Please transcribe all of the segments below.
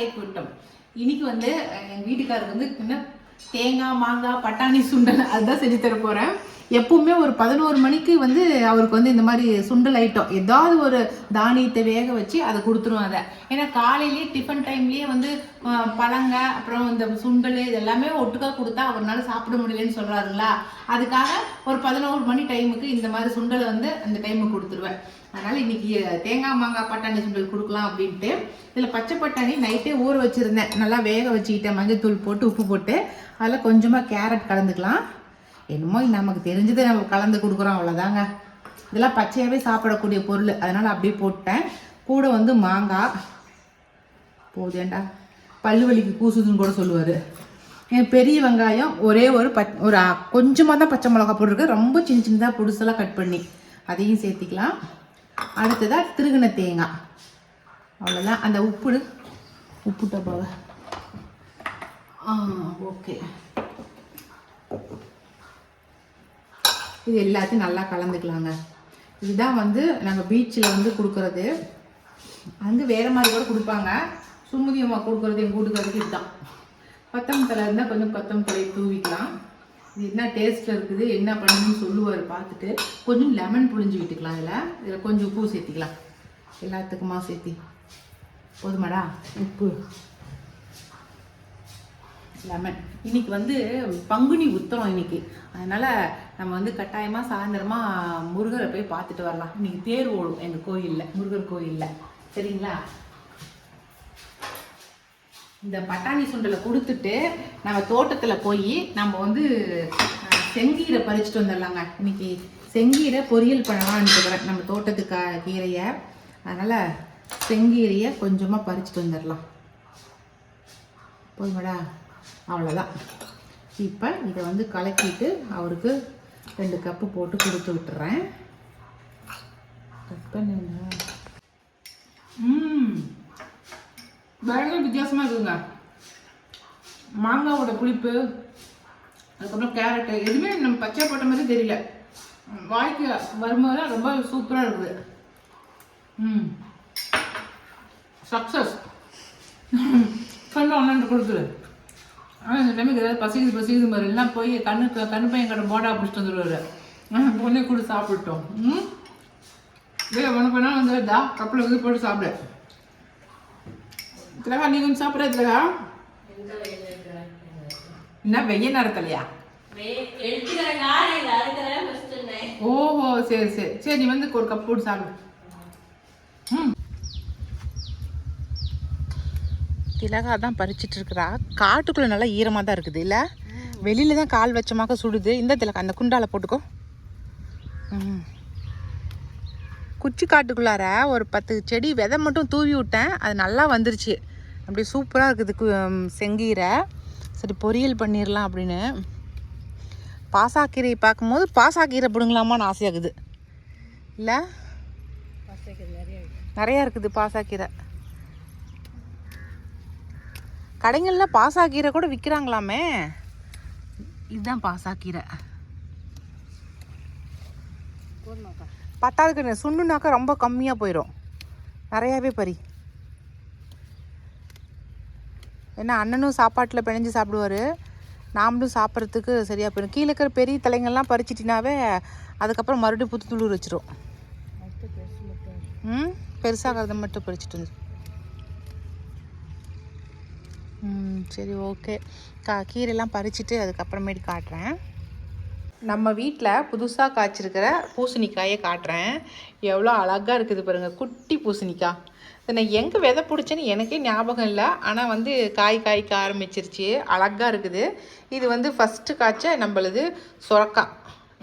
இது நம்ம கூட்டம். இன்னைக்கு வந்து எங்கள் எங்க வீட்டுக்காரருக்கு வந்து என்ன தேங்காய் மாங்காய் பட்டாணி சுண்டல் அதுதான் செஞ்சு தர போறேன். எப்பவுமே ஒரு பதினோரு மணிக்கு வந்து அவருக்கு வந்து இந்த மாதிரி சுண்டல் ஐட்டம். ஏதாவது ஒரு தானியத்தை வேக வச்சு அதை கொடுத்துருவோம் அதை. ஏன்னா காலையிலேயே டிஃபன் டைம்லேயே வந்து பழங்க அப்புறம் இந்த சுண்டல் இது எல்லாமே ஒட்டுக்கா கொடுத்தா அவர்னால சாப்பிட முடியலன்னு சொல்றாருங்களா? அதுக்காக ஒரு பதினோரு மணி டைமுக்கு இந்த மாதிரி சுண்டலை வந்து அந்த டைமுக்கு கொடுத்துருவேன். அதனால் இன்னைக்கு தேங்காய் மாங்காய் பட்டாணி சுண்டல் கொடுக்கலாம் அப்படின்ட்டு. இதில் பச்சை பட்டாணி நைட்டே ஊற வச்சுருந்தேன். நல்லா வேக வச்சுக்கிட்டேன். மஞ்சத்தூள் போட்டு உப்பு போட்டு. அதில் கொஞ்சமாக கேரட் கலந்துக்கலாம். என்னமோ நமக்கு தெரிஞ்சதை நம்ம கலந்து கொடுக்குறோம். அவ்வளோதாங்க இதெல்லாம் பச்சையாகவே சாப்பிடக்கூடிய பொருள். அதனால் அப்படியே போட்டேன். கூட வந்து மாங்காய். போதேண்டா பல்லு வலிக்கு கூசுதுன்னு கூட சொல்லுவார். என் பெரிய வெங்காயம் ஒரே ஒரு பச் ஒரு கொஞ்சமாக தான் பச்சை மிளகா போட்டிருக்கு. ரொம்ப சின்ன சின்னதாக புதுசெல்லாம் கட் பண்ணி. அதையும் சேர்த்திக்கலாம். அடுத்ததாக திருகின தேங்காய். அவ்வளோதான் அந்த உப்பு உப்புட்ட போக. ஆ ஓகே. இது எல்லாத்தையும் நல்லா கலந்துக்கலாங்க. இதுதான் வந்து நாங்கள் பீச்சில் வந்து கொடுக்குறது. அங்கே வேறு மாதிரி கூட கொடுப்பாங்க. சுமதி அம்மா கொடுக்குறது எங்கள் வீட்டுக்காரருக்கு இதுதான். கொத்தமத்தில் இருந்தால் கொஞ்சம் கொத்தமல்லி தூவிக்கலாம். இது என்ன டேஸ்ட்டில் இருக்குது என்ன பண்ணணும்னு சொல்லுவார் பார்த்துட்டு கொஞ்சம் லெமன் புழிஞ்சு விட்டுக்கலாம் இதில். இதில் கொஞ்சம் உப்பு சேர்த்திக்கலாம். எல்லாத்துக்குமா சேர்த்தி. போதுமாடா? உப்பு. லெமன் இன்னைக்கு வந்து பங்குனி உத்தரம் இன்னைக்கு. அதனால் நம்ம வந்து கட்டாயமாக சாயந்தரமாக முருகரை போய் பார்த்துட்டு வரலாம். இன்னைக்கு தேர் ஓடும் எங்கள் கோயிலில் முருகர் கோயிலில். சரிங்களா? இந்த பட்டாணி சுண்டலை கொடுத்துட்டு நம்ம தோட்டத்தில் போய் நம்ம வந்து செங்கீரை பறிச்சுட்டு வந்துடலாங்க. இன்னைக்கு செங்கீரை பொரியல் பண்ணலாம்னு இருக்கிறேன் நம்ம தோட்டத்துக்கு கீரையை. அதனால் செங்கீரையை கொஞ்சமாக பறிச்சுட்டு வந்துடலாம். போதுமாடா? அவ்வளோதான் இப்போ இதை வந்து கலக்கிட்டு அவருக்கு ரெண்டு கப்பு போட்டு கொடுத்து விட்டுறேன். கட் பண்ணுங்க. ம். பயங்கர வித்தியாசமாக இருக்குங்க மாங்காவோட புளிப்பு அதுக்கப்புறம் கேரட்டு எதுவுமே நம்ம பச்சை போட்ட மாதிரி தெரியல. வாய்க்கு வரும்போது ரொம்ப சூப்பராக இருக்குது. ம். சக்ஸஸ் கண்ணு ஒன்று கொடுத்துரு. ஆனால் இந்த டைமுக்கு ஏதாவது பசிக்குது பசிக்குது மாதிரி எல்லாம் போய் கண்ணுக்கு கண்ணு பையன் கடை போடா பிடிச்சிட்டு வந்துடுவாரு பொண்ணே கூட சாப்பிட்டோம் ம். இதே ஒன்று பண்ணால் வந்து தா கப்பில் வந்து போட்டு சாப்பிட. திலகா நீ கொஞ்சம் சாப்பிட்ற திலகா என்ன வெய்ய நேரத்துலையா? ஓஹோ சரி சரி. சரி நீ வந்து ஒரு கப் போட்டு சாப்பிடு. ம். திலகா தான் பறிச்சிட்டு இருக்கிறா. காட்டுக்குள்ள நல்லா ஈரமாக தான் இருக்குது இல்லை? வெளியில தான் கால் வச்சமாக சுடுது. இந்த திலகா அந்த குண்டால போட்டுக்கோ. ம். குச்சி காட்டுக்குள்ளார ஒரு பத்து செடி விதை மட்டும் தூவி விட்டேன். அது நல்லா வந்துருச்சு. அப்படியே சூப்பராக இருக்குது செங்கீரை. சரி பொரியல் பண்ணிடலாம் அப்படின்னு. பாசாக்கீரையை பார்க்கும்போது பாசாக்கீரை பிடுங்கலாமான்னு ஆசையாகுது. இல்லை? நிறையா இருக்குது பாசாக்கீரை. கடைங்களில் பாசாக்கீரை கூட விற்கிறாங்களாமே இதுதான் பாசாக்கீரை. பத்தாவதுக்கு சுண்டுனாக்கா ரொம்ப கம்மியாக போயிடும் நிறையாவே பறி. ஏன்னா அண்ணனும் சாப்பாட்டில் பிணைஞ்சு சாப்பிடுவார். நாமளும் சாப்பிட்றதுக்கு சரியாக போயிடும். கீழே இருக்கிற பெரிய தலைங்கள்லாம் பறிச்சிட்டினாவே அதுக்கப்புறம் மறுபடியும் புத்து துளிர் வச்சிரும். ம்? பெருசாகிறத மட்டும் பறிச்சிட்டு வந்து. ம் சரி ஓகே. கா கீரைலாம் பறிச்சுட்டு அதுக்கப்புறமேட்டு காட்டுறேன். நம்ம வீட்டில் புதுசாக காய்ச்சிருக்கிற பூசணிக்காயை காட்டுறேன். எவ்வளோ அழகாக இருக்குது பாருங்கள் குட்டி பூசணிக்காய். இதை நான் எங்கே விதை பிடிச்சேன்னு எனக்கே ஞாபகம் இல்லை. ஆனால் வந்து காய் காய்க்க ஆரம்பிச்சிருச்சு. அழகாக இருக்குது. இது வந்து ஃபஸ்ட்டு காய்ச்ச நம்மளது சுரக்காய்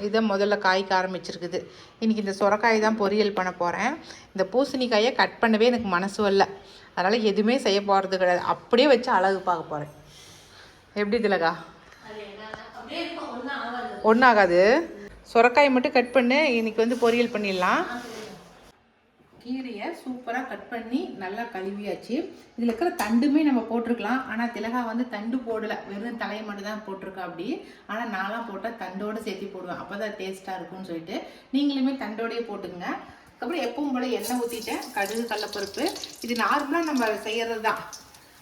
இதை முதல்ல காய்க்க ஆரம்பிச்சிருக்குது. இன்றைக்கி இந்த சுரக்காய் தான் பொரியல் பண்ண போகிறேன் இந்த பூசணிக்காயை கட் பண்ணவே எனக்கு மனசு வரல. அதனால் எதுவுமே செய்ய போகிறது கிடையாது. அப்படியே வச்சு அழகு பார்க்க போகிறேன் எப்படி திலகா? ஒன்றாகாது சுரக்காய் மட்டும் கட் பண்ணு. இன்னைக்கு வந்து பொரியல் பண்ணிடலாம். கீரையை சூப்பராக கட் பண்ணி நல்லா கழுவியாச்சு. இதில் இருக்கிற தண்டுமே நம்ம போட்டிருக்கலாம். ஆனால் திலகா வந்து தண்டு போடலை. வெறும் தலையை மட்டும் தான் போட்டிருக்கா அப்படி. ஆனால் நான்லாம் போட்டால் தண்டோடு சேர்த்து போடுவேன். அப்போ தான் டேஸ்ட்டாக இருக்கும்னு சொல்லிட்டு நீங்களுமே தண்டோடையே போட்டுக்கங்க. அதுக்கப்புறம் எப்பவும் போல எண்ணெய் ஊற்றிட்டேன் கடுகு கடலப்பருப்பு. இது நார்மலாக நம்ம செய்கிறது தான்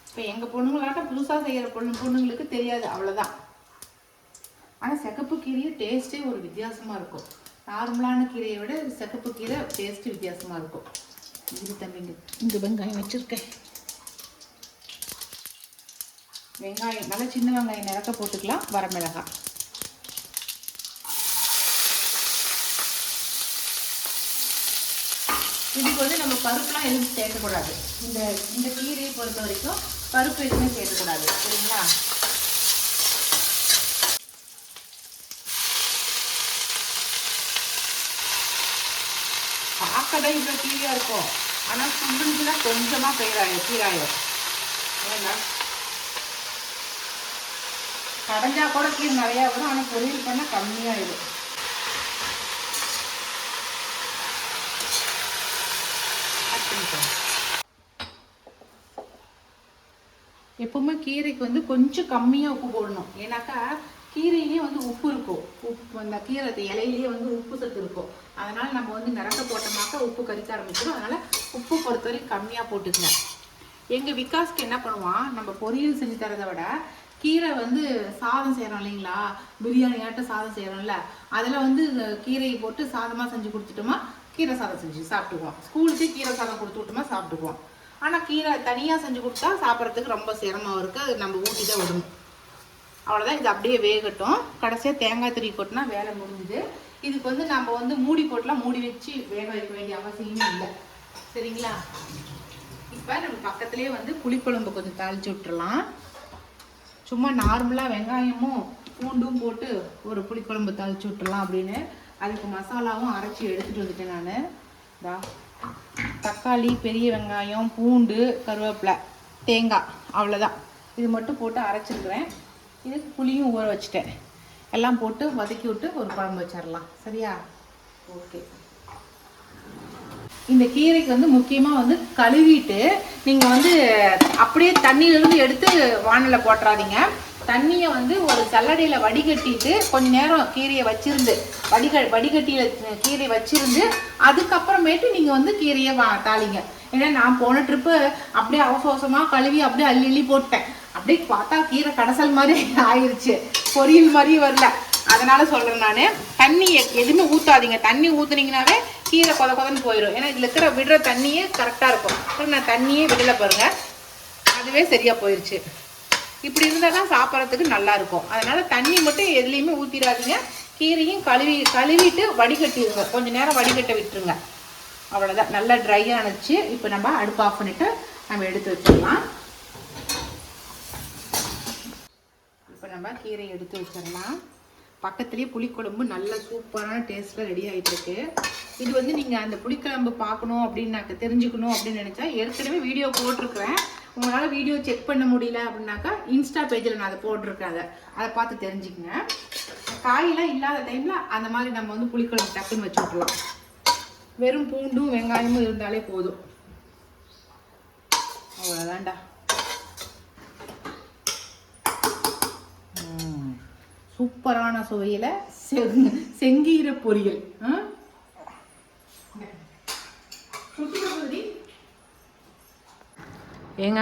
இப்போ எங்கள் பொண்ணுங்களாட்டம் புதுசாக செய்கிற பொண்ணு பொண்ணுங்களுக்கு தெரியாது. அவ்வளோதான் ஆனால் சிகப்பு கீரையும் டேஸ்ட்டே ஒரு வித்தியாசமாக இருக்கும். நார்மலான கீரையை விட சிகப்பு கீரை டேஸ்ட்டு வித்தியாசமாக இருக்கும். இது தம்பிங்க. இந்த வெங்காயம் வச்சுருக்கேன். வெங்காயம் நல்லா சின்ன வெங்காயம் நிறக்க போட்டுக்கலாம் வரமிளகாய். இதுக்கு வந்து நம்ம பருப்புலாம் எதுவும் சேர்க்கக்கூடாது. இந்த இந்த கீரையை பொறுத்த வரைக்கும் பருப்பு எதுவுமே சேர்க்கக்கூடாது சரிங்களா? பார்க்க தான் இவ்வளோ கீழே இருக்கும். ஆனால் சுண்டுன்னு கொஞ்சமாக பெயராயும் கீராயும் ஏன்னா கடைஞ்சா கூட கீரை நிறையா வரும். ஆனால் பொரியல் பண்ணால் கம்மியாயிடும். எப்பவுமே கீரைக்கு வந்து கொஞ்சம் கம்மியாக உப்பு போடணும். ஏன்னாக்கா கீரையிலேயே வந்து உப்பு இருக்கும். உப்பு அந்த கீரை இலையிலேயே வந்து உப்பு சத்து இருக்கும். அதனால் நம்ம வந்து நிறக்க போட்டோமாக்க உப்பு கறிக்க ஆரம்பிச்சிடும் அதனால் உப்பு பொறுத்த வரைக்கும் கம்மியாக போட்டுக்கங்க. எங்கள் விகாஸ்க்கு என்ன பண்ணுவான்? நம்ம பொரியல் செஞ்சு தரதை விட கீரை வந்து சாதம் செய்கிறோம் இல்லைங்களா? பிரியாணி ஆட்ட சாதம் செய்கிறோம்ல அதில் வந்து இந்த கீரையை போட்டு சாதமாக செஞ்சு கொடுத்துட்டோமா கீரை சாதம் செஞ்சு சாப்பிட்டுக்குவோம். ஸ்கூலுக்கு கீரை சாதம் கொடுத்து விட்டோமா சாப்பிட்டுக்குவோம். ஆனால் கீரை தனியாக செஞ்சு கொடுத்தா சாப்பிட்றதுக்கு ரொம்ப சிரமம் இருக்குது அது நம்ம ஊட்டி தான் விடணும். அவ்வளோதான் இது அப்படியே வேகட்டும். கடைசியாக தேங்காய் திருவி கொட்டினா வேலை முடிஞ்சுது. இதுக்கு வந்து நம்ம வந்து மூடி போட்டுலாம் மூடி வச்சு வேக வைக்க வேண்டிய அவசியமே இல்லை. சரிங்களா? இப்போ நம்ம பக்கத்துலேயே வந்து புளிக்குழம்பு கொஞ்சம் தாளிச்சு விட்டுறலாம். சும்மா நார்மலாக வெங்காயமும் பூண்டும் போட்டு ஒரு புளிக்குழம்பு தாளிச்சு விட்டுறலாம் அப்படின்னு. அதுக்கு மசாலாவும் அரைச்சி எடுத்துகிட்டு வந்துட்டேன் நான். இதா தக்காளி பெரிய வெங்காயம் பூண்டு கருவேப்பிலை தேங்காய் அவ்வளோதான் இது மட்டும் போட்டு அரைச்சிருக்கிறேன். இதுக்கு புளியும் ஊற வச்சுட்டேன். எல்லாம் போட்டு வதக்கி விட்டு ஒரு குழம்பு வச்சிடலாம். சரியா? ஓகே. இந்த கீரைக்கு வந்து முக்கியமாக வந்து கழுவிட்டு நீங்கள் வந்து அப்படியே தண்ணியிலிருந்து எடுத்து வானலில் போட்டுறாதீங்க. தண்ணியை வந்து ஒரு சல்லடையில் வடிகட்டிட்டு கொஞ்ச நேரம் கீரையை வச்சிருந்து வடிக வடிகட்டியில் கீரையை வச்சிருந்து அதுக்கப்புறமேட்டு நீங்கள் வந்து கீரையை வா தாளிங்க. ஏன்னா நான் போன ட்ரிப்பு அப்படியே அவசர அவசரமாக கழுவி அப்படியே அள்ளி அள்ளி போட்டேன் அப்படியே பார்த்தா கீரை கடைசல் மாதிரி ஆயிருச்சு. பொரியல் மாதிரி வரல. அதனால சொல்றேன் நான். தண்ணி எதுவுமே ஊத்தாதீங்க. தண்ணி ஊற்றுனீங்கனாவே கீரை கொத கொதன்னு போயிடும் ஏன்னா இதுல இருக்கிற விடுற தண்ணியே கரெக்டா இருக்கும். அப்புறம் நான் தண்ணியே விடல பாருங்க. அதுவே சரியா போயிருச்சு. இப்படி இருந்தால் தான் சாப்பிட்றதுக்கு நல்லா இருக்கும். அதனால தண்ணி மட்டும் எதுலேயுமே ஊற்றிடாதீங்க கீரையும் கழுவி கழுவிட்டு வடிகட்டிடுங்க கொஞ்ச நேரம் வடிகட்ட விட்டுருங்க. அவ்வளோதான் நல்லா ட்ரை ஆனிச்சு இப்போ நம்ம அடுப்பு ஆஃப் பண்ணிட்டு நம்ம எடுத்து வச்சிடலாம். நம்ம கீரை எடுத்து வச்சிடலாம். பக்கத்துலேயே புளிக்குழம்பு நல்ல சூப்பரான டேஸ்ட்டில் ரெடி ஆகிட்டுருக்கு இது வந்து நீங்கள் அந்த புளிக்குழம்பு பார்க்கணும் அப்படின்னாக்க தெரிஞ்சுக்கணும் அப்படின்னு நினச்சா ஏற்கனவே வீடியோ போட்டிருக்கிறேன். உங்களால் வீடியோ செக் பண்ண முடியல அப்படின்னாக்கா இன்ஸ்டா பேஜில் நான் அதை போட்டிருக்கேன் அதை. அதை பார்த்து தெரிஞ்சுக்கங்க. காயெல்லாம் இல்லாத டைமில் அந்த மாதிரி நம்ம வந்து புளிக்குழம்பு டக்குன்னு வச்சு விட்றலாம் வெறும் பூண்டும் வெங்காயமும் இருந்தாலே போதும். அவ்வளோதான்டா சூப்பரான சுவையில் செங் செங்கீரை பொரியல்? ஏங்க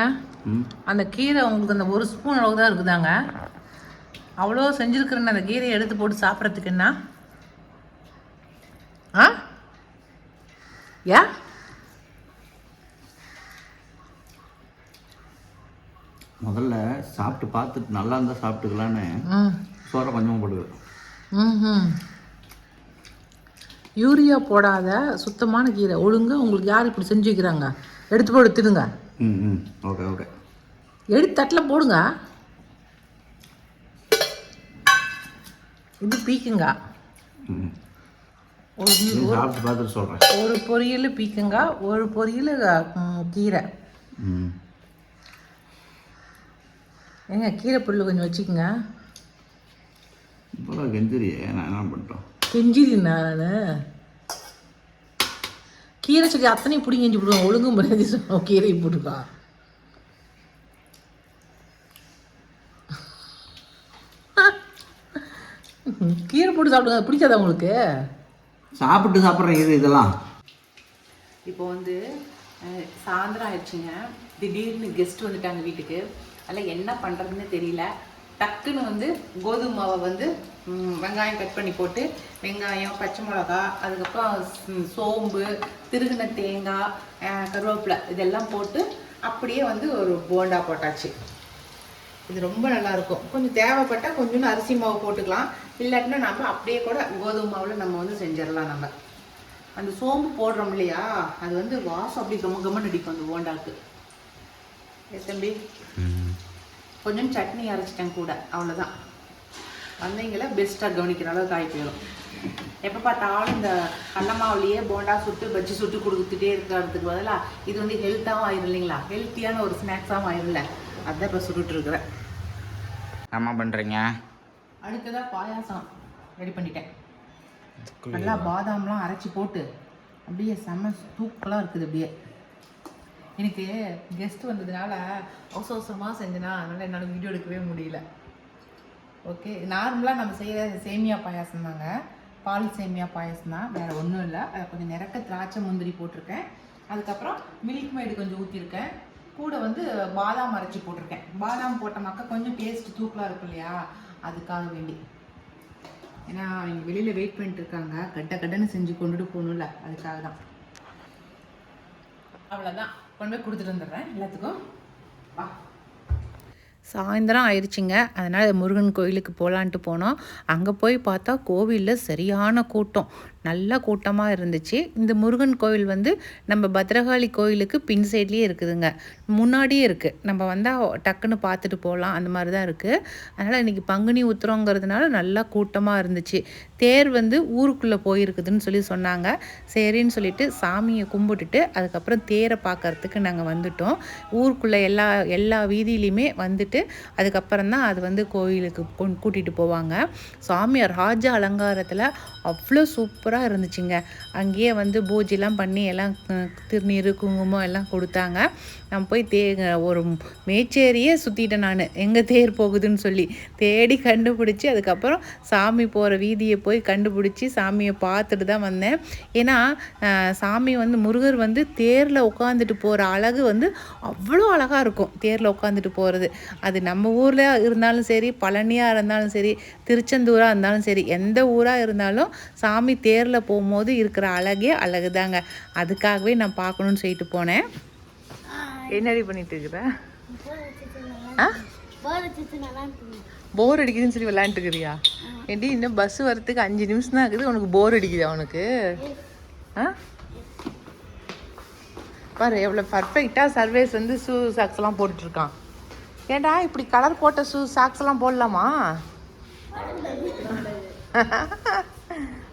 அந்த கீரை உங்களுக்கு அந்த ஒரு ஸ்பூன் அளவு தான் இருக்குதாங்க. அவ்வளோ செஞ்சுருக்குறேன்னு அந்த கீரையை எடுத்து போட்டு சாப்பிட்றதுக்கு என்ன? ஆ? யா? முதல்ல சாப்பிட்டு பார்த்துட்டு நல்லா இருந்தால் சாப்பிட்டுக்கலான்னு. சோறை கொஞ்சமாக போட்டுக்கிறேன். யூரியா போடாத சுத்தமான கீரை. ஒழுங்கா உங்களுக்கு யார் இப்படி செஞ்சு வைக்கிறாங்க? எடுத்து போட்டு திடுங்க ம் ம். Okay okay. எடுத்து தட்டில் போடுங்க. இது பீக்குங்க. ஒரு பொரியல் பீக்குங்க. ஒரு பொரியல் கீரை. ஏங்க கீரை பொரியல் கொஞ்சம் வச்சுக்கோங்க. இப்போ கெந்திரியே நான் என்ன பண்ணிட்டோம்? கெஞ்சிரி நான். கீரை செடி அத்தனையும் பிடிங்கி கெஞ்சி போடுவோம் ஒழுங்கு மரியாதை சொன்னோம் கீரை போட்டுக்கா கீரை போட்டு சாப்பிடுங்க. பிடிக்காதா உங்களுக்கு? சாப்பிட்டு சாப்பிட்றேன் இது இதெல்லாம். இப்போ வந்து சாயந்தரம் ஆயிடுச்சுங்க. திடீர்னு கெஸ்ட் வந்துட்டாங்க வீட்டுக்கு. அதில் என்ன பண்ணுறதுன்னு தெரியல. டக்குன்னு வந்து கோதுமை மாவை வந்து வெங்காயம் கட் பண்ணி போட்டு வெங்காயம் பச்சை மிளகா அதுக்கப்புறம் சோம்பு திருகின தேங்காய் கருவேப்பிலை இதெல்லாம் போட்டு அப்படியே வந்து ஒரு போண்டா போட்டாச்சு. இது ரொம்ப நல்லாயிருக்கும் கொஞ்சம் தேவைப்பட்டால் கொஞ்சோண்டு அரிசி மாவு போட்டுக்கலாம். இல்லாட்டினா நம்ம அப்படியே கூட கோதுமை மாவில் நம்ம வந்து செஞ்சிடலாம் நம்ம. அந்த சோம்பு போடுறோம் இல்லையா? அது வந்து வாசம் அப்படி கம்ம கம்மன்னு அடிக்கும் அந்த போண்டாக்கு. எஸ் தம்பி? கொஞ்சம் சட்னி அரைச்சிட்டேன் கூட அவ்வளோதான் வந்தீங்கள பெஸ்ட்டாக கவனிக்கிற அளவுக்கு ஆகி போயிடும் எப்போ பார்த்தாலும் இந்த கடல மாவுலேயே போண்டா சுட்டு பஜ்ஜி சுட்டு கொடுத்துட்டே இருக்கிறதுக்கு பதிலாக இது வந்து ஹெல்த்தாகவும் ஆயிரும் இல்லைங்களா? ஹெல்த்தியான ஒரு ஸ்நாக்ஸாகவும் ஆயிரும்ல. அதான் இப்போ சுட்டுட்டு இருக்கிறேன். என்ன பண்ணுறீங்க அடுத்ததாக பாயாசம் ரெடி பண்ணிட்டேன். நல்லா பாதாம்லாம் அரைச்சி போட்டு அப்படியே செம்ம தூக்கலாக இருக்குது அப்படியே. எனக்கு கெஸ்ட் வந்ததுனால அவசர அவசரமாக செஞ்சேனா அதனால் என்னால் வீடியோ எடுக்கவே முடியல. ஓகே நார்மலாக நம்ம செய்கிற சேமியா பாயாசம் தாங்க. பால் சேமியா பாயாசம் தான் வேறு ஒன்றும் இல்லை. அதை கொஞ்சம் நிறக்க திராட்சை முந்திரி போட்டிருக்கேன். அதுக்கப்புறம் மில்க் மேடு கொஞ்சம் ஊற்றிருக்கேன் கூட வந்து பாதாம் அரைச்சி போட்டிருக்கேன். பாதாம் போட்டமாக்கா கொஞ்சம் டேஸ்ட் தூக்கலாக இருக்கும் இல்லையா? அதுக்காக வேண்டி. ஏன்னா அவங்க வெளியில் வெயிட் பண்ணிட்டு இருக்காங்க. கட்ட கட்டன்னு செஞ்சு கொண்டுட்டு போகணும்ல. அதுக்காக தான். அவ்வளோதான் கொண்டு போய் கொடுத்துட்டு வந்துடுறேன் எல்லாத்துக்கும். வா. சாயந்தரம் ஆயிடுச்சுங்க அதனால் முருகன் கோயிலுக்கு போகலான்ட்டு போனோம். அங்கே போய் பார்த்தா கோவிலில் சரியான கூட்டம். நல்லா கூட்டமாக இருந்துச்சு. இந்த முருகன் கோவில் வந்து நம்ம பத்ரகாளி கோயிலுக்கு பின் சைட்லேயே இருக்குதுங்க. முன்னாடியே இருக்குது நம்ம வந்தால் டக்குன்னு பார்த்துட்டு போகலாம் அந்த மாதிரி தான் இருக்குது அதனால் இன்றைக்கி பங்குனி உத்திரங்கிறதுனால நல்லா கூட்டமாக இருந்துச்சு. தேர் வந்து ஊருக்குள்ளே போயிருக்குதுன்னு சொல்லி சொன்னாங்க. சரின்னு சொல்லிட்டு சாமியை கும்பிட்டுட்டு அதுக்கப்புறம் தேரை பார்க்கறதுக்கு நாங்கள் வந்துட்டோம். ஊருக்குள்ளே எல்லா எல்லா வீதியிலையுமே வந்துட்டு அதுக்கப்புறம் தான் அது வந்து கோயிலுக்கு கூட்டிகிட்டு போவாங்க. சாமியார் ராஜ அலங்காரத்தில் அவ்வளோ சூப்பராக இருந்துச்சுங்க. அங்கேயே வந்து பூஜைலாம் பண்ணி எல்லாம் திருநீர் குங்குமம் எல்லாம் கொடுத்தாங்க. நான் போய் தே ஒரு மேச்சேரியே சுற்றிட்டேன் நான். எங்கே தேர் போகுதுன்னு சொல்லி. தேடி கண்டுபிடிச்சி அதுக்கப்புறம் சாமி போகிற வீதியை போய் கண்டுபிடிச்சி சாமியை பார்த்துட்டு தான் வந்தேன். ஏன்னா சாமி வந்து முருகர் வந்து தேரில் உட்காந்துட்டு போகிற அழகு வந்து அவ்வளோ அழகாக இருக்கும் தேரில் உட்காந்துட்டு போகிறது அது நம்ம ஊரில் இருந்தாலும் சரி பழனியாக இருந்தாலும் சரி திருச்செந்தூராக இருந்தாலும் சரி எந்த ஊராக இருந்தாலும் சாமி தேர் தேரில் போகும்போது இருக்கிற அழகே அழகுதாங்க. அதுக்காகவே நான் பார்க்கணுன்னு சொல்லிட்டு போனேன். என்னடி பண்ணிட்டு இருக்கிற? ஆ போர் அடிக்குதுன்னு சொல்லி விளையாண்டுட்டு இருக்கிறியா? ஏண்டி இன்னும் பஸ் வரத்துக்கு அஞ்சு நிமிஷம் தான் இருக்குது. உனக்கு போர் அடிக்குதா உனக்கு? ஆ? பாரு எவ்வளோ பர்ஃபெக்டாக சர்வேஸ் வந்து ஷூ சாக்ஸ் எல்லாம் போட்டுட்ருக்கான். ஏன்டா இப்படி கலர் போட்ட ஷூ சாக்ஸ் எல்லாம் போடலாமா?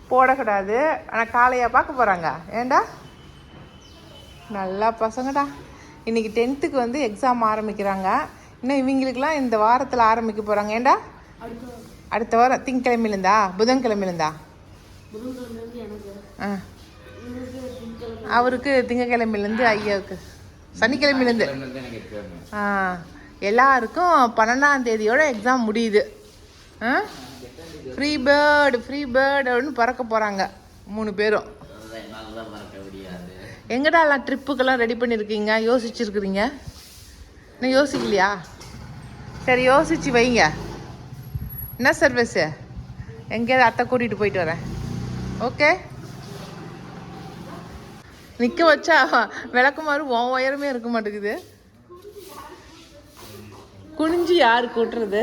போடக்கூடாது. ஆனால் காலையாக பார்க்க போகிறாங்க ஏண்டா? நல்லா பசங்கடா. இன்றைக்கி டென்த்துக்கு வந்து எக்ஸாம் ஆரம்பிக்கிறாங்க. இன்னும் இவங்களுக்குலாம் இந்த வாரத்தில் ஆரம்பிக்க போகிறாங்க ஏன்டா அடுத்த வாரம் திங்கக்கிழமையிலேருந்தா புதன்கிழமையிலேருந்தா ஆ. அவருக்கு திங்கக்கிழமையிலேருந்து ஐயாவுக்கு. சனிக்கிழமையிலேருந்து. ஆ. எல்லாருக்கும் பன்னெண்டாம் தேதியோட எக்ஸாம் முடியுது. ஆ? ஃப்ரீ பேர்டு ஃப்ரீ பேர்டு அப்படின்னு பறக்க போகிறாங்க மூணு பேரும். எங்கடாலாம் எல்லாம் ட்ரிப்புக்கெல்லாம் ரெடி பண்ணியிருக்கீங்க யோசிச்சிருக்கிறீங்க? இன்னும் யோசிக்கலையா? சரி யோசிச்சு வைங்க. என்ன சர்வீஸு எங்கேயாவது அத்தை கூட்டிகிட்டு போயிட்டு வரேன். ஓகே நிற்க வச்சா விளக்குமாறு உன் உயரமே இருக்க மாட்டேங்குது. குனிஞ்சு யார் கூட்டுறது?